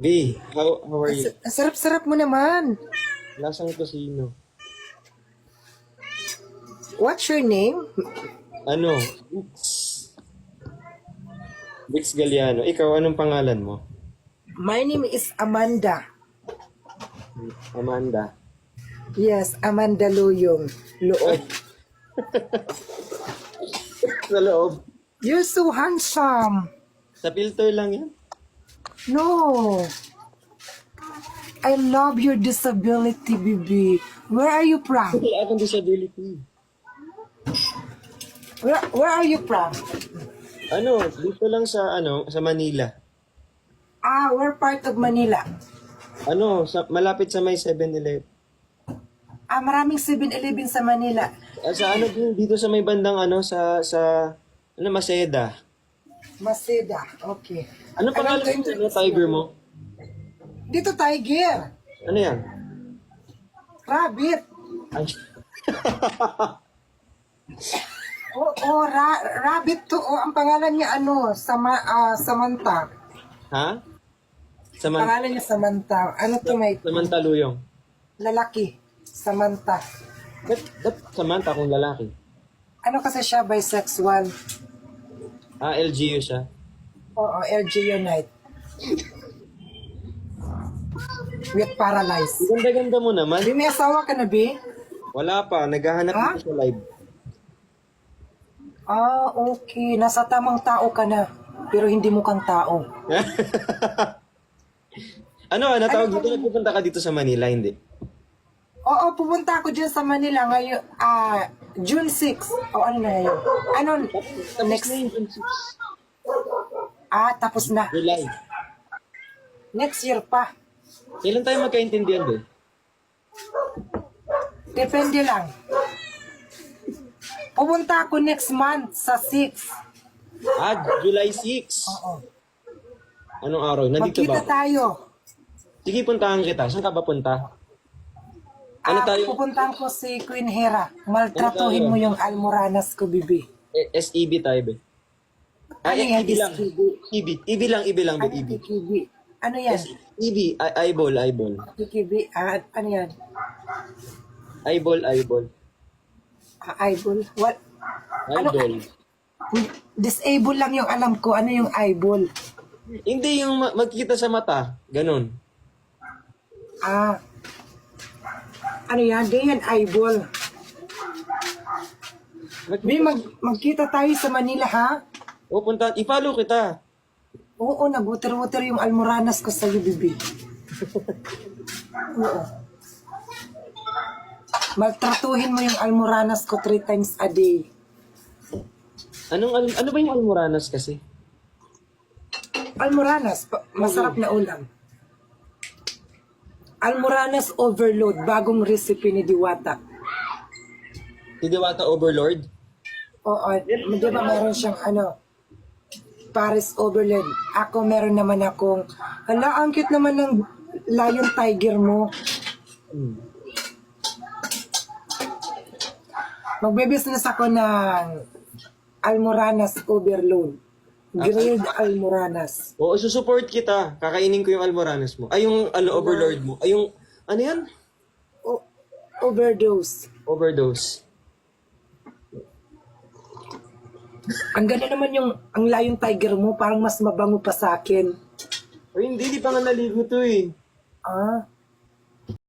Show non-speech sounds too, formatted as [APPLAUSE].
B, how, how are you? Ang sarap-sarap mo naman. Lasang tosino. What's your name? Ano? Vix. Vix Galliano. Ikaw, anong pangalan mo? My name is Amanda. Amanda. Yes, Amanda Luyong. Loob. [LAUGHS] Sa loob. You're so handsome. Sa filter lang yan. No. I love your disability, baby. Where are you from? Wala akong disability. Where, where are you from? Ano, dito lang sa, ano, sa Manila. Ah, where part of Manila? Ano, sa, malapit sa may 7-Eleven. Ah, maraming 7-Eleven sa Manila. Ah, Sa ano din, dito sa may bandang ano, sa, sa, ano, Maseda. Maseda. Okay. Ano pangalan mo, ano, tiger mo? Dito, tiger. Ano yan? Rabbit. Ay, [LAUGHS] Oh, oh ra- rabbit to. Oh, ang pangalan niya ano? Sama, ah, Samantha. ha? Saman, Pangalan niya Samantha. Ano to may Samantaluyong. lalaki? Samantha. Ba't, ba't Samantha kung lalaki? Ano kasi siya bisexual? Ah, LGU siya. Oo, LG Unite. With paralyzed. Ganda-ganda mo naman. Di may asawa ka na, B? Wala pa, naghahanap Ha? dito sa live. Ah, okay. Nasa tamang tao ka na. Pero hindi mo kang tao. [LAUGHS] ano, ano tawag dito? Nagpupunta ka dito sa Manila, hindi? Oo, pupunta ako dyan sa Manila ngayon. Ah, June 6. O ano na yun? Ano? Next. Ah, tapos na. July. Next year pa. Kailan tayo magkaintindihan doon? Depende lang. Pupunta ako next month sa 6. Ah, July 6. Oo. Anong araw? Nandito Magkita ba? tayo. Sige, puntahan kita. Saan ka ba punta? Ano Ah, tayo? pupuntahan ko si Queen Hera. Maltratuhin Ano tayo? mo yung almoranas ko, bibi. Eh, SEB tayo, be. Ah, Ano yan, EB lang. SEB? EB. EB lang, EB lang, be. Ano EB. TKB? Ano yan? EB. I- eyeball, eyeball. TKB? Ah, ano yan? Eyeball, eyeball. Ah, eyeball? What? Ano? Eyeball. Disable lang yung alam ko. Ano yung eyeball? Hindi yung ma- magkita sa mata. Ganon. Ah. Ano yan? Ganyan, eyeball. Bi, mag, magkita tayo sa Manila, ha? o, punta. I-follow kita. Oo, nag-water-water yung almoranas ko sa bibi. [LAUGHS] Oo. Maltratuhin mo yung almoranas ko three times a day. Anong, al- ano ba yung almoranas kasi? Almoranas, pa- masarap na ulam. Almoranas overload, bagong recipe ni Diwata. Si Diwata Overlord? Oo, di ba meron siyang ano, Paris overload. Ako meron naman akong, hala, ang cute naman ng lion tiger mo. Hmm. Magbe-business ako ng Almoranas overload. Grilled Almoranas. Oo, susupport kita. Kakainin ko yung almoranas mo. Ay, yung ano, overlord mo. Ay, yung, ano yan? O- overdose. Overdose. Ang ganda naman yung ang lion tiger mo, parang mas mabango pa sa akin. Ay, hindi. Di pa nga naligo to eh. Ah,